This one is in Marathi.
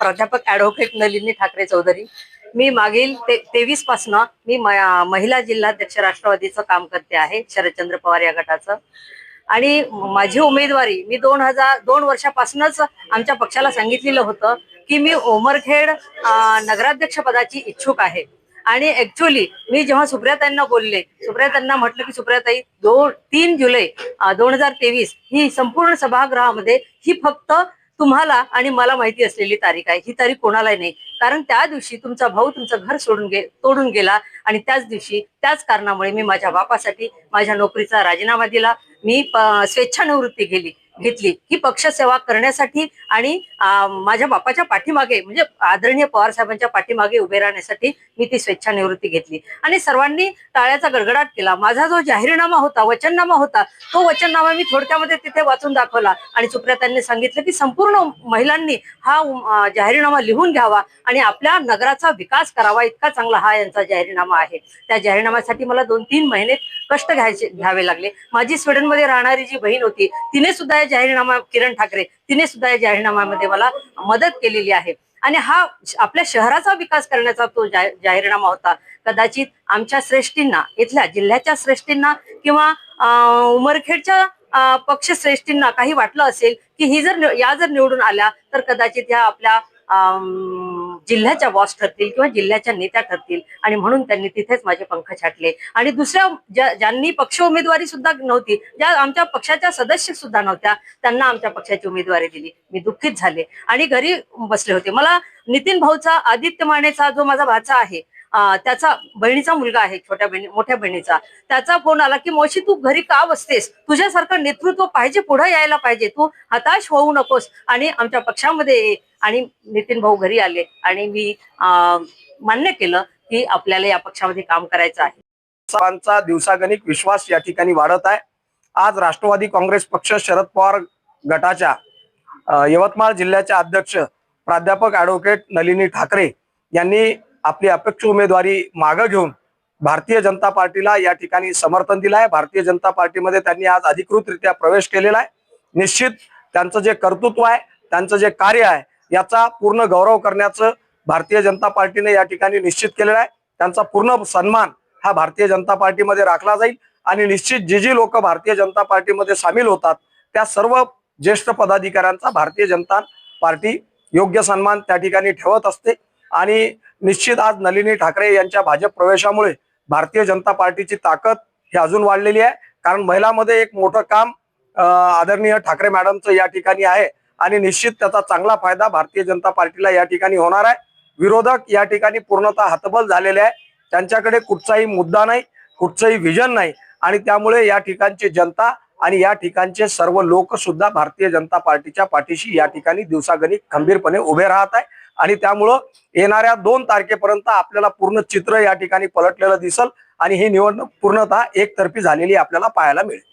प्राध्यापक ॲडव्होकेट नलिनी ठाकरे चौधरी. मी मागील ते तेवीस पासनं मी महिला जिल्हाध्यक्ष राष्ट्रवादीचं काम करते आहे शरदचंद्र पवार या गटाचं. आणि माझी उमेदवारी मी दोन हजार दोन वर्षापासूनच आमच्या पक्षाला सांगितलेलं होतं की मी उमरखेड नगराध्यक्ष पदाची इच्छुक आहे. आणि ऍक्च्युली मी जेव्हा सुप्रियाताईंना बोलले सुप्रियाताईंना म्हटलं की सुप्रियाताई दोन तीन जुलै दोन हजार तेवीस ही संपूर्ण सभागृहामध्ये ही फक्त तुम्हाला आणि मला माहिती असलेली तारीख आहे. ही तारीख कोणालाही नाही. कारण त्या दिवशी तुमचा भाऊ तुमचं घर सोडून गे तोडून गेला आणि त्याच दिवशी त्याच कारणामुळे मी माझ्या बापासाठी माझ्या नोकरीचा राजीनामा दिला. मी स्वेच्छानिवृत्ती गेली घेतली. ही पक्षसेवा करण्यासाठी आणि माझ्या बापाच्या पाठीमागे म्हणजे आदरणीय पवार साहेबांच्या पाठीमागे उभे राहण्यासाठी मी ती स्वेच्छानिवृत्ती घेतली. आणि सर्वांनी टाळ्याचा गडगडाट केला. माझा जो जाहीरनामा होता वचननामा होता तो वचननामा मी थोडक्यामध्ये तिथे वाचून दाखवला. आणि सुप्रियातांनी सांगितलं की संपूर्ण महिलांनी हा जाहीरनामा लिहून घ्यावा आणि आपल्या नगराचा विकास करावा. इतका चांगला हा यांचा जाहीरनामा आहे. त्या जाहीरनाम्यासाठी मला दोन तीन महिने कष्ट घ्यायचे घ्यावे लागले. माझी स्वीडनमध्ये राहणारी जी बहीण होती तिने सुद्धा या जाहीरनामा किरण ठाकरे तिने सुद्धा या जाहीरनाम्यामध्ये मला मदत केलेली आहे. आणि हा आपल्या शहराचा विकास करण्याचा तो जाहीरनामा होता. कदाचित आमच्या श्रेष्ठींना इथल्या जिल्ह्याच्या श्रेष्ठींना किंवा अं, उमरखेडच्या पक्ष श्रेष्ठींना काही वाटलं असेल की ही जर या जर निवडून आल्या तर कदाचित ह्या आपल्या अं, जिल्ह्याच्या बॉस ठरतील किंवा जिल्ह्याच्या नेत्या ठरतील. आणि म्हणून त्यांनी तिथेच माझे पंख छाटले. आणि दुसऱ्या ज्या- ज्यांनी पक्ष उमेदवारी सुद्धा नव्हती ज्या आमच्या पक्षाच्या सदस्य सुद्धा नव्हत्या त्यांना आमच्या पक्षाची उमेदवारी दिली. मी दुःखित झाले. आणि घरी बसले होते. मला नितीन भाऊचा आदित्य मानेचा जो माझा भाचा आहे त्याचा बहिणीचा मुलगा आहे छोट्या बहिणी मोठ्या बहिणीचा. त्याचा फोन आला की मोशी तू घरी का बसतेस? तुझ्यासारखं नेतृत्व पाहिजे पुढे यायला पाहिजे. तू हताश होऊ नकोस. आणि आमच्या पक्षामध्ये ये आणि नितीन भाऊ घरी आले आणि मी अं, मान्य केलं की आपल्याला या पक्षामध्ये काम करायचं आहे. सर्वांचा दिवसागणिक विश्वास या ठिकाणी वाढत आहे. आज राष्ट्रवादी काँग्रेस पक्ष शरद पवार गटाच्या यवतमाळ जिल्ह्याचे अध्यक्ष प्राध्यापक ॲडव्होकेट नलिनी ठाकरे यांनी आपली अपेक्ष उमेदवारी मागं घेऊन भारतीय जनता पार्टीला या ठिकाणी समर्थन दिलं आहे भारतीय जनता पार्टीमध्ये त्यांनी आज अधिकृतरित्या प्रवेश केलेला आहे. निश्चित त्यांचं जे कर्तृत्व आहे त्यांचं जे कार्य आहे याचा पूर्ण गौरव करण्याचं भारतीय जनता पार्टीने या ठिकाणी निश्चित केलेलं आहे. त्यांचा पूर्ण सन्मान हा भारतीय जनता पार्टीमध्ये राखला जाईल आणि निश्चित जी जी लोक भारतीय जनता पार्टीमध्ये सामील होतात त्या सर्व ज्येष्ठ पदाधिकाऱ्यांचा भारतीय जनता पार्टी योग्य सन्मान त्या ठिकाणी ठेवत असते. आणि निश्चित आज नलिनी ठाकरे यांच्या भाजप प्रवेशामुळे भारतीय जनता पार्टीची ताकद ही अजून वाढलेली आहे. कारण महिलामध्ये एक मोठं काम आदरणीय ठाकरे मॅडमचं या ठिकाणी आहे आणि निश्चित त्याचा चांगला फायदा भारतीय जनता पार्टीला या ठिकाणी होणार आहे. विरोधक या ठिकाणी पूर्णतः हतबल झालेले आहे. त्यांच्याकडे कुठचाही मुद्दा नाही कुठचंही विजन नाही आणि त्यामुळे या ठिकाणची जनता आणि या ठिकाणचे सर्व लोक सुद्धा भारतीय जनता पार्टीच्या पाठीशी या ठिकाणी दिवसागणिक खंबीरपणे उभे राहत आहे. आणि त्यामुळं येणाऱ्या दोन तारखेपर्यंत आपल्याला पूर्ण चित्र या ठिकाणी पलटलेलं दिसल आणि ही निवडणूक पूर्णतः एकतर्फी झालेली आपल्याला पाहायला मिळेल.